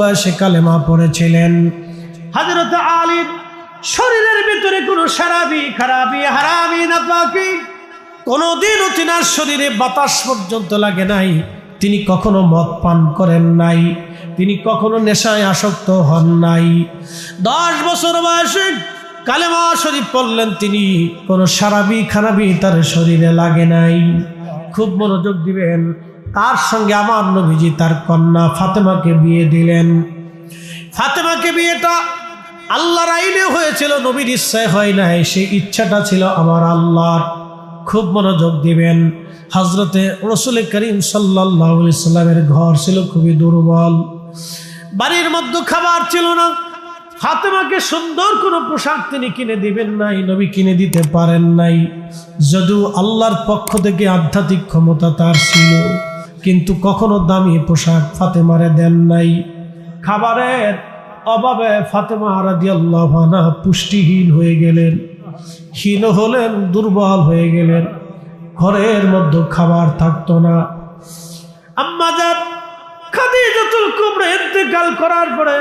বয়সে কালেমা পড়েছিলেন। হাজরত আলীর শরীরের ভিতরে কোনো সারাবি, খারাপি হারাবি না পাকি কোনোদিনও তিনার শরীরে বাতাস পর্যন্ত লাগে নাই। তিনি কখনো মদ পান করেন নাই, তিনি কখনো নেশায় আসক্ত হন নাই। দশ বছর বয়সে কালেমা শরীফ পড়লেন তিনি, কোনো সারাবি, খারাপি তার শরীরে লাগে নাই। খুব মনোযোগ দিবেন। তার সঙ্গে আমার নবীজি তার কন্যা ফাতেমাকে বিয়ে দিলেন। ফাতেমাকে বিয়েটা আল্লাহর আইনে হয়েছিল, নবীর ইচ্ছায় হয় নাই। সেই ইচ্ছাটা ছিল আমার আল্লাহর। খুব মনোযোগ দিবেন। হজরতে রসুল করিম সাল্লাহ সাল্লামের ঘর ছিল খুবই দুর্বল। বাড়ির মধ্যে খাবার ছিল না। ফাতেমাকে সুন্দর কোনো পোশাক তিনি কিনে দিবেন নাই, নবী কিনে দিতে পারেন নাই। যদিও আল্লাহর পক্ষ থেকে আধ্যাত্মিক ক্ষমতা তার ছিল। কিন্তু কখনো দামি পোশাক ফাতেমারে দেন নাই। খাবারের অভাবে ফাতেমা রাদি আল্লাহ পুষ্টিহীন হয়ে গেলেন, হীন হলেন, দুর্বল হয়ে গেলেন। ঘরের মধ্যে খাবার থাকতো না। আম্মাজান খাদিজাতুল কুবরা ইন্তেকাল করার পরে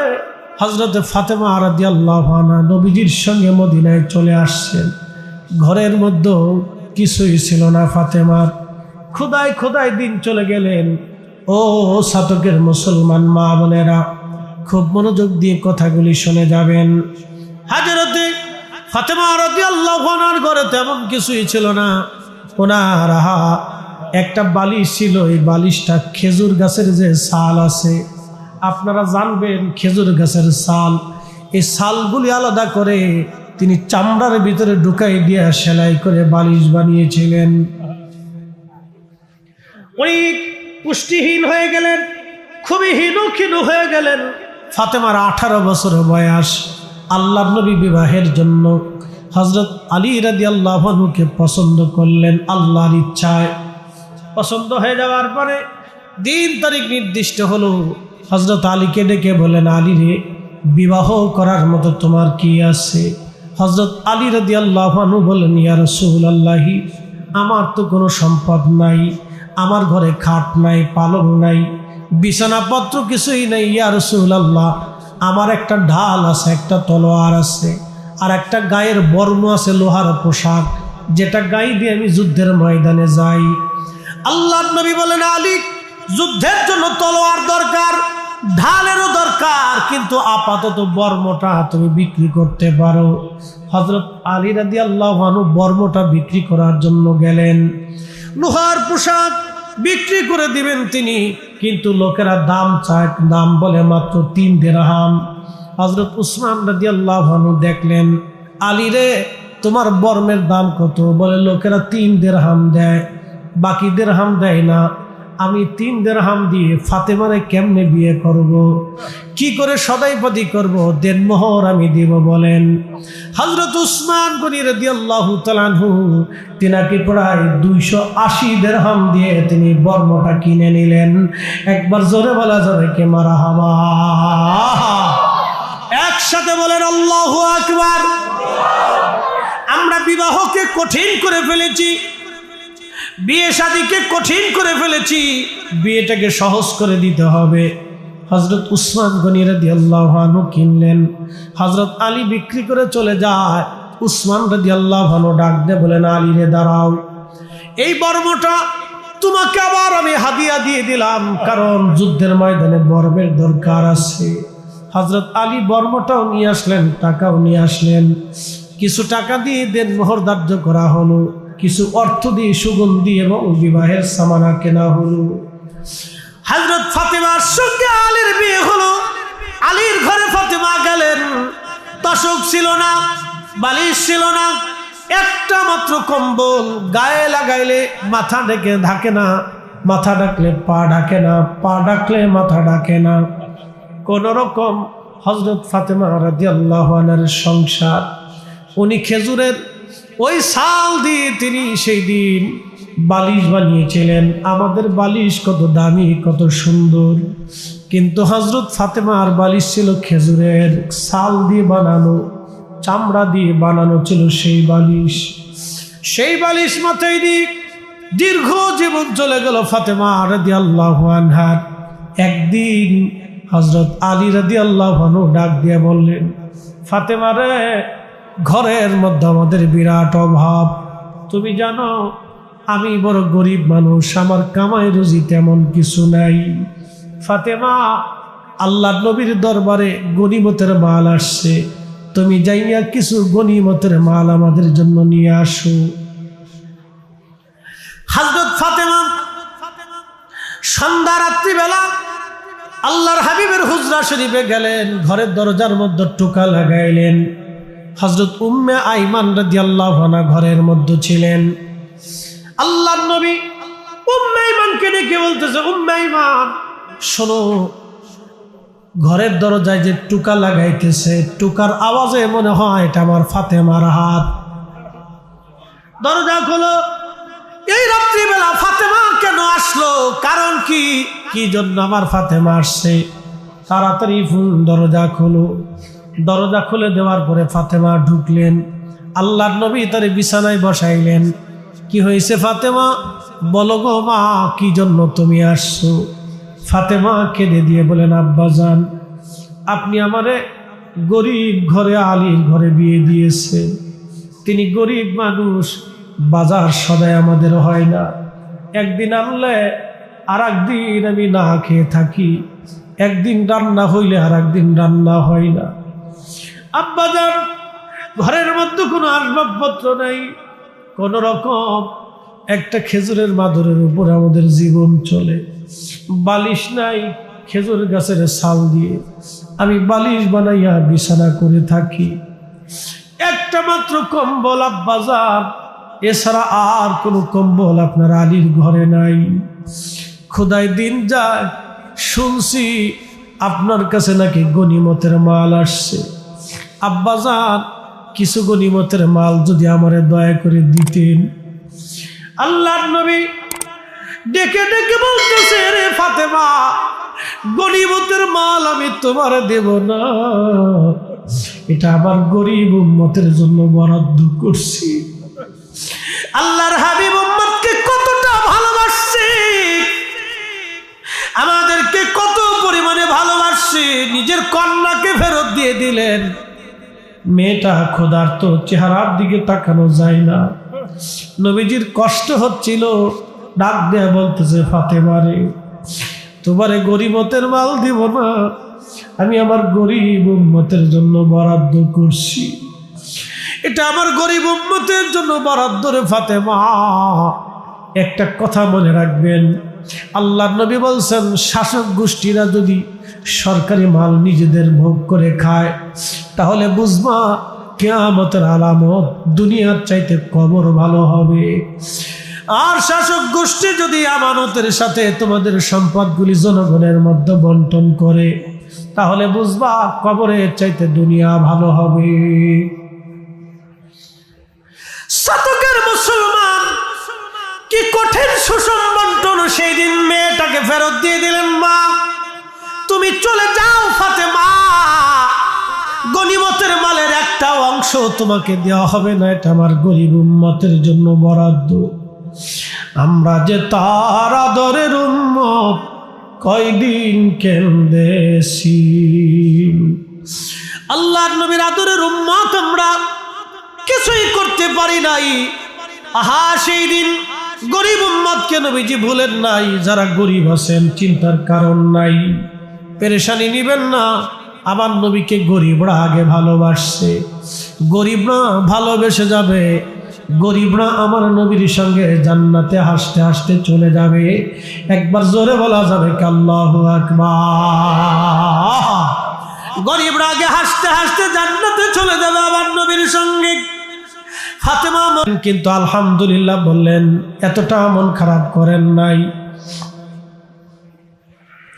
হযরত ফাতেমা রাদিয়াল্লাহু আনহা নবীজির সঙ্গে মদিনায় চলে আসছেন। ঘরের মধ্যে কিছুই ছিল না ফাতেমার। খোদায় খোদায় দিন চলে গেলেন। ও সাতকের মুসলমান মা বোনেরা, খুব মনোযোগ দিয়ে কথাগুলি শুনে যাবেন। হাজরতে ঘরে তেমন কিছুই ছিল না। একটা বালিশ ছিল, এই বালিশটা খেজুর গাছের যে সাল আছে, আপনারা জানবেন খেজুর গাছের সাল এই সালগুলি আলাদা করে তিনি চামড়ার ভিতরে ঢুকাই দিয়ে সেলাই করে বালিশ বানিয়েছিলেন। উনি পুষ্টিহীন হয়ে গেলেন, খুবই হীন ক্ষীণ হয়ে গেলেন। ফাতেমার আঠারো বছর বয়স, আল্লাহ নবী বিবাহের জন্য হজরত আলী রাদি আল্লাহনুকে পছন্দ করলেন আল্লাহর ইচ্ছায়। পছন্দ হয়ে যাওয়ার পরে দিন তারিখ নির্দিষ্ট হলো। হজরত আলীকে ডেকে বলেন আলী রে, বিবাহ করার মতো তোমার কি আছে? হজরত আলী রাদি আল্লাহনু বলেন ইয়া রসুল আল্লাহি আমার তো কোনো সম্পদ নাই। আমার ঘরে খাট নাই, পালং নাই, বিছানাপত্র কিছুই নেই, ইয়া রসুল আল্লাহ আমার একটা ঢাল আছে, একটা তলোয়ার আছে, আর একটা গায়ের বর্ম আছে, লোহার পোশাক, যেটা গাই দিয়ে আমি যুদ্ধের ময়দানে যাই। আল্লাহ নবী বলেন, আলী, যুদ্ধের জন্য তলোয়ার দরকার, ঢালেরও দরকার, কিন্তু আপাতত বর্মটা তুমি বিক্রি করতে পারো। হজরত আলী রাদি আল্লাহ বর্মটা বিক্রি করার জন্য গেলেন। লোহার পোশাক বিক্রি করে দিবেন তিনি। কিন্তু লোকেরা দাম চায়, দাম বলে মাত্র তিন দেরাহাম। হজরত উসমান রাজি আল্লাহ দেখলেন, আলী রে, তোমার বর্মের দাম কত? বলে, লোকেরা তিন দেড় হাম দেয়, বাকি দেড় হাম দেয় না। আমি তিন দেড়হাম দিয়ে ফাতেমারে কেমনে বিয়ে করব। কি করে সদাইপতি করব? দেনমোহর আমি দিব বলেন। হজরত উসমান গনি রদি আল্লাহ তালানহু তিনাকে প্রায় দুইশো আশি দেড়হাম দিয়ে তিনি বর্মটা কিনে নিলেন। একবার জোরে বলা জোরে কে মারা হাবা। একসাথে বলেন, আল্লাহ আকবার। আমরা বিবাহকে কঠিন করে ফেলেছি। বিয়ে শাদিকে কঠিন করে ফেলেছি। বিয়েটাকে সহজ করে দিতে হবে। হজরত উসমান গনিরা দিয়ে আল্লাহানু কিনলেন। হজরত আলী বিক্রি করে চলে যায়। উসমান রাদি আল্লাহানু ডাক দে বলেন, আলী রে, দাঁড়াও। এই বর্মটা তোমাকে আবার আমি হাদিয়া দিয়ে দিলাম, কারণ যুদ্ধের ময়দানে বর্মের দরকার আছে। হজরত আলী বর্মটাও নিয়ে আসলেন, টাকাও নিয়ে আসলেন। কিছু টাকা দিয়ে দেন, মোহর ধার্য করা হলো। কিছু অর্থ দিয়ে, সুগন্ধি এবং বিবাহের সামানা কেনা হলো। হজরত ফাতেমার সঙ্গে আলীর বিয়ে হলো। আলীর ঘরে ফাতেমা গেলেন। তশক ছিল না, বালিশ ছিল না, একটা মাত্র কম্বল গায়ে লাগাইলে মাথা ডেকে ঢাকে না, মাথা ডাকলে পা ডাকে না, পা ডাকলে মাথা ডাকে না। কোন রকম হজরত ফাতেমা রাজি আল্লাহনের সংসার, উনি খেজুরের ওই সাল দিয়ে তিনি সেই দিন বালিশ বানিয়েছিলেন। আমাদের বালিশ কত দামি, কত সুন্দর। কিন্তু হজরত ফাতেমার বালিশ ছিল খেজুরের। সাল দিয়ে বানানো, চামড়া দিয়ে বানানো ছিল সেই বালিশ। সেই বালিশ মাথায় দিয়ে দীর্ঘ জীবন চলে গেল ফাতেমা রাদি আল্লাহ আনহার একদিন হজরত আলী রাদি আল্লাহ ডাক দিয়ে বললেন, ফাতেমা রে ঘরের মধ্যে আমাদের বিরাট অভাব। তুমি জানো, আমি বড় গরিব মানুষ, আমার কামাই রুজি তেমন কিছু নাই। ফাতেমা, আল্লাহ নবীর দরবারে গনিমতের মাল আসছে। তুমি যাইয়া কিছু গনিমতের মাল আমাদের জন্য নিয়ে আসো। হাজরত ফাতেমা, সন্ধ্যা রাত্রিবেলা আল্লাহর হাবিবের হুজরা শরীফে গেলেন, ঘরের দরজার মধ্যে টোকা লাগাইলেন। হজরত উম্মে আইমান রাদি আল্লাহ ঘরের মধ্যে ছিলেন। আল্লাহ নবী উম্মে আইমানকে ডেকে বলতেছে, উম্মে আইমান, শোনো, ঘরের দরজায় যে টুকা লাগাইতেছে, টুকার আওয়াজে মনে হয় এটা আমার ফাতেমার হাত। দরজা খোলো। এই রাত্রিবেলা ফাতেমা কেন আসলো? কারণ কি? কি জন্য আমার ফাতেমা আসছে? তাড়াতাড়ি ফুল দরজা খোলো। দরজা খুলে দেওয়ার পরে ফাতেমা ঢুকলেন। আল্লাহর নবী তার বিছানায় বসাইলেন। কি হয়েছে ফাতেমা? বলো গো মা, কি জন্য তুমি আসছো? ফাতেমা কেঁদে দিয়ে বলেন আব্বাজান আপনি আমারে গরিব ঘরে আলীর ঘরে বিয়ে দিয়েছেন। তিনি গরিব মানুষ, বাজার সদায় আমাদের হয় না। একদিন আনলে আর একদিন আমি না খেয়ে থাকি। একদিন রান্না হইলে আর একদিন রান্না হয় না। আব্বাজান, ঘরের মধ্যে কোনো আসবাবপত্র নাই। কোন রকম একটা খেজুরের মাদুরের উপর আমাদের জীবন চলে। বালিশ নাই, খেজুর গাছের ছাল দিয়ে আমি বালিশ বানাইয়া বিছানা করে থাকি। একটা মাত্র কম্বল আব্বাজার এছাড়া আর কোনো কম্বল আপনার আলীর ঘরে নাই। খোদাই দিন যায়, শুনছি আপনার কাছে নাকি গনিমতের মাল আসছে? আব্বাজান কিছু গনিমতের মাল যদি আমারে দয়া করে দিতেন। আল্লাহর নবী ডেকে ডেকে বলতেছে, রে ফাতেমা গরিবতের মাল আমি তোমার দেব না। এটা আবার গরিব উম্মতের জন্য বরাদ্দ করছি। আল্লাহর হাবিব উম্মতকে কতটা নিজের কন্যাকে ফেরত দিয়ে দিলেন। মেয়েটা ক্ষুধার্ত, চেহারার দিকে তাকানো যায় না। নবীজির কষ্ট হচ্ছিল, ডাক দেয়া বলতেছে ফাতেমারে তোমারে গরিবতের মাল দিব না। আমি আমার গরিব উম্মতের জন্য বরাদ্দ করছি। এটা আমার গরিব উম্মতের জন্য বরাদ্দ রে ফাতেমা। একটা কথা মনে রাখবেন। আল্লাহ নবী বলছেন, শাসক গোষ্ঠীরা যদি সরকারি মাল নিজেদের ভোগ করে খায়, তাহলে বুঝবা কেয়ামতের আলামত দুনিয়ার চাইতে কবর ভালো হবে। আর শাসক গোষ্ঠী যদি আমানতের সাথে তোমাদের সম্পদগুলি জনগণের মধ্যে বন্টন করে, তাহলে বুঝবা কবরের চাইতে দুনিয়া ভালো হবে। কঠিন সুষম বন্টন সেই দিন মেয়েটাকে ফেরত দিয়ে দিলেন মা। তুমি চলে যাও ফাতে মা গনিমতের মালের একটা অংশ তোমাকে দেওয়া হবে না, এটা আমার গরিব উম্মতের জন্য বরাদ্দ। আমরা যে তার আদরের উম্মত, কয়দিন কেন্দেছি আল্লাহর নবীর আদরের উম্মত আমরা কিছুই করতে পারি নাই। আহা, সেই দিন গরিব উম্মতকে নবীজি ভুলেন নাই, যারা গরিব আছেন, চিন্তার কারণ নাই। পেরেশানি নিবেন না আমার নবীকে গরিবরা আগে ভালোবাসছে। গরিবরা ভালোবেসে যাবে, গরিবরা আমার নবীর সঙ্গে জান্নাতে হাসতে হাসতে চলে যাবে। একবার জোরে বলা যাবে কাল্লাহ গরিবরা আগে হাসতে হাসতে জান্নাতে চলে যাবে আমার নবীর সঙ্গে। ফাতেমা কিন্তু আলহামদুলিল্লাহ বললেন, এতটা মন খারাপ করেন নাই।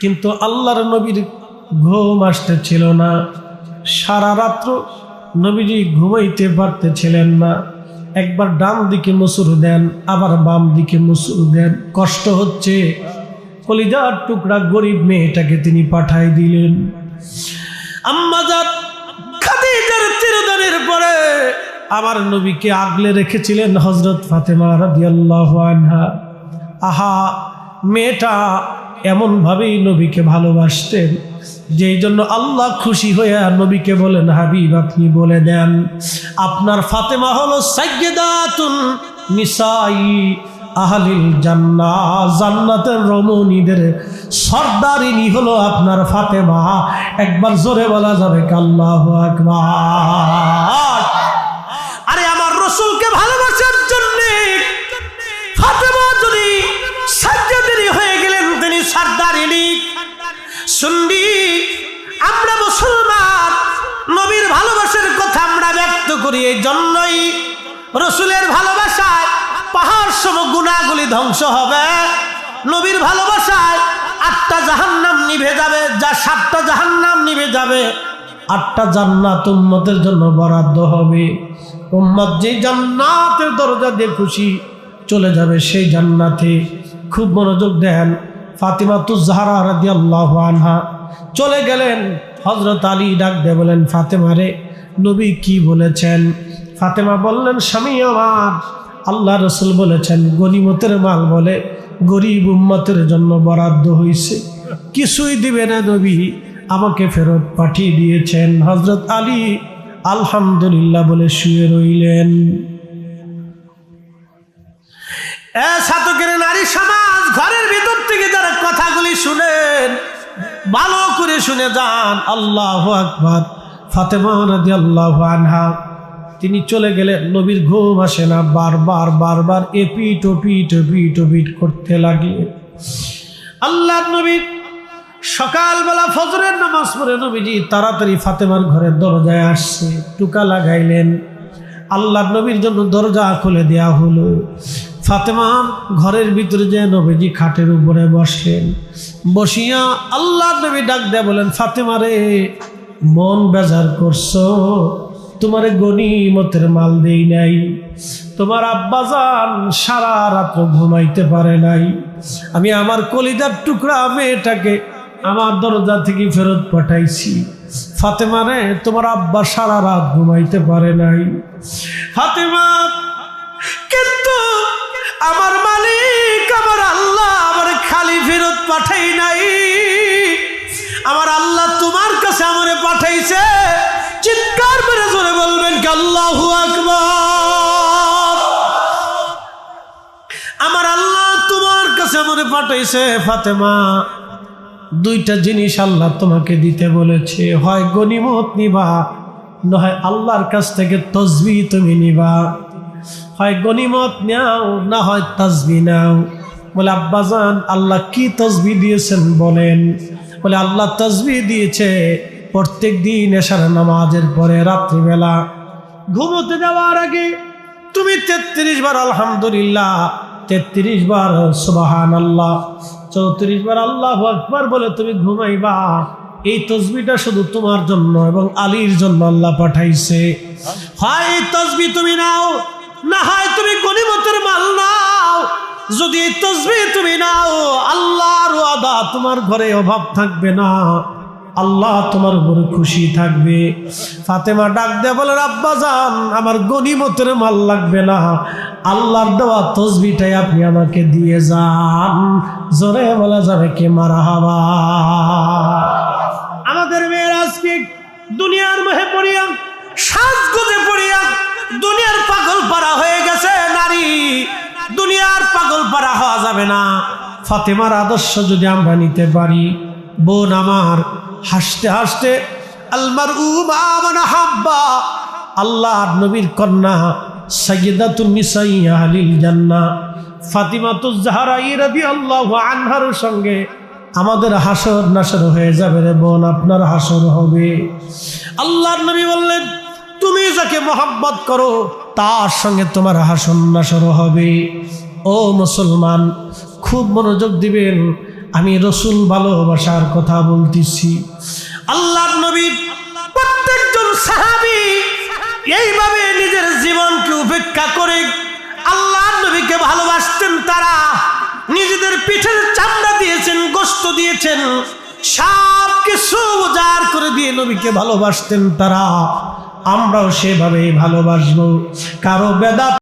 কিন্তু আল্লাহর নবীর ঘুম আসতেছিল না, সারা রাত্র নবীজি ঘুমাইতে পারতেছিলেন না। একবার ডান দিকে মুসুর দেন, আবার বাম দিকে মুসুর দেন, কষ্ট হচ্ছে। কলিজার টুকরা গরিব মেয়েটাকে তিনি পাঠাই দিলেন। আম্মাজার খাদিজার চিরদানের পরে আমার নবীকে আগলে রেখেছিলেন হজরত ফাতেমা রাদিয়াল্লাহু আনহা। আহা, মেয়েটা এমনভাবেই নবীকে ভালোবাসতেন, যেই জন্য আল্লাহ খুশি হয়ে আর নবীকে বলেন, হাবিব, আপনি বলে দেন, আপনার ফাতেমা হলো আহলিল জান্নাহ, জান্নাতের রমণীদের সর্দারিনী হলো আপনার ফাতেমা। একবার জোরে বলা যাবে, কাল্লাহু আকবার। ভালোবাসার জন্যে যদি সাজ্জাদিনী হয়ে গেলেন, তিনি সর্দারিনী শুনবি, আমরা মুসলমান, নবীর ভালোবাসার কথা আমরা ব্যক্ত করি এই জন্যই রসুলের ভালোবাসায় পাহাড় সম গুণাগুলি ধ্বংস হবে। নবীর ভালোবাসায় আটটা জাহান্নাম নিভে যাবে, যা সাতটা জাহান্নাম নিভে যাবে। আটটা জান্নাত উম্মতের জন্য বরাদ্দ হবে। উম্মত যে জান্নাতের দরজা দিয়ে খুশি চলে যাবে, সেই জান্নাতে খুব মনোযোগ দেন ফাতিমা তুজাহারা রাদি আল্লাহ আনহা। চলে গেলেন হজরত আলী ডাক দিয়ে বলেন, ফাতেমা রে, নবী কি বলেছেন? ফাতেমা বললেন, স্বামী আমার, আল্লাহ রসুল বলেছেন, গনিমতের মাল বলে গরিব উম্মতের জন্য বরাদ্দ হয়েছে কিছুই দিবে না নবী। আমাকে ফেরত পাঠিয়ে দিয়েছেন। হজরত আলী আলহামদুলিল্লাহ বলে শুয়ে রইলেন। সাতকের নারী সমাজ, ঘরের ভিতর থেকে যারা কথাগুলি শুনেন, ভালো করে শুনে যান। আল্লাহ আকবর। ফাতেমা আল্লাহ আনহা, তিনি চলে গেলে নবীর ঘুম আসে না। বারবার বারবার এপিট ওপিট ওপিট ওপিট করতে লাগলেন। আল্লাহ নবীর সকালবেলা ফজরের নামাজ পড়ে নবীজি তাড়াতাড়ি ফাতেমার ঘরের দরজায় আসছে, টুকা লাগাইলেন। আল্লাহ নবীর জন্য দরজা খুলে দেয়া হলো। ফাতেমা ঘরের ভিতরে যে নবীজি খাটের উপরে বসলেন। বসিয়া আল্লাহ নবী ডাক দেয়া বলেন, ফাতেমা রে, মন বেজার করছ? তোমারে গনিমতের মাল দেই নাই। তোমার আব্বাজান সারা রাত্র ঘুমাইতে পারে নাই। আমি আমার কলিজার টুকরা মেয়েটাকে আমার দরজা থেকে ফেরত পাঠাইছি। ফাতেমা রে তোমার আব্বা সারা রাত ঘুমাইতে পারে নাই। ফাতেমা, কিন্তু আমার মালিক, আমার আল্লাহ আমার খালি ফেরত পাঠাই নাই। আমার আল্লাহ তোমার কাছে আমারে পাঠাইছে। চিৎকার করে জোরে বলবেন আল্লাহু আকবার। আমার আল্লাহ তোমার কাছে আমারে পাঠাইছে, ফাতেমা। দুইটা জিনিস আল্লাহ তোমাকে দিতে বলেছে। হয় গনিমত নিবা, নয় আল্লাহর কাছ থেকে তসবি তুমি নিবা। হয় গনিমত নাও, না হয় তসবি নাও। বলে আব্বাজান আল্লাহ কি তসবি দিয়েছেন বলেন। বলে, আল্লাহ তসবি দিয়েছে প্রত্যেক দিন এসার নামাজের পরে রাত্রিবেলা। ঘুমোতে যাওয়ার আগে তুমি তেত্রিশ বার আলহামদুলিল্লাহ, তেত্রিশ বার সুবাহান আল্লাহ চৌত্রিশ বার আল্লাহ আকবার বলে তুমি ঘুমাইবা। এই তসবিটা শুধু তোমার জন্য এবং আলীর জন্য আল্লাহ পাঠাইছে। হয় এই তসবি তুমি নাও, না হয় তুমি গণিমতের মাল নাও। যদি তসবি তুমি নাও, আল্লাহর ওয়াদা তোমার ঘরে অভাব থাকবে না। আল্লাহ তোমার উপরে খুশি থাকবে। ফাতেমা ডাক দে বলে, আব্বা যান আমার গনিমতের মাল লাগবে না। আল্লাহর দেওয়া তসবিটাই আপনি আমাকে দিয়ে যান। জোরে বলা, যাবে কে? মারা হাবা। আমাদের মেয়ের আজকে দুনিয়ার মহে পড়িয়া, সাজগোজে পড়িয়া, দুনিয়ার পাগল পারা হয়ে গেছে নারী। দুনিয়ার পাগল পারা হওয়া যাবে না। ফাতেমার আদর্শ যদি আমরা নিতে পারি, বোন আমার হাসতে হাসতে আলমার হাব্বা আল্লাহ নবীর কন্যা আনহার সঙ্গে আমাদের হাসর নাসর হয়ে যাবে রে বোন, আপনার হাসর হবে। আল্লাহর নবী বললেন, তুমি যাকে মোহাব্বত করো, তার সঙ্গে তোমার হাসন নাসর হবে। ও মুসলমান, খুব মনোযোগ দিবেন। আমি রসুল ভালোবাসার কথা বলতেছি। আল্লাহ নবী প্রত্যেকজন সাহাবি এইভাবে নিজের জীবনকে উপেক্ষা করে আল্লাহ নবীকে ভালোবাসতেন তারা। নিজেদের পিঠের চামড়া দিয়েছেন, গোস্ত দিয়েছেন সব কিছু উজাড় করে দিয়ে নবীকে ভালোবাসতেন তারা। আমরাও সেভাবে ভালোবাসবো। কারও বেদা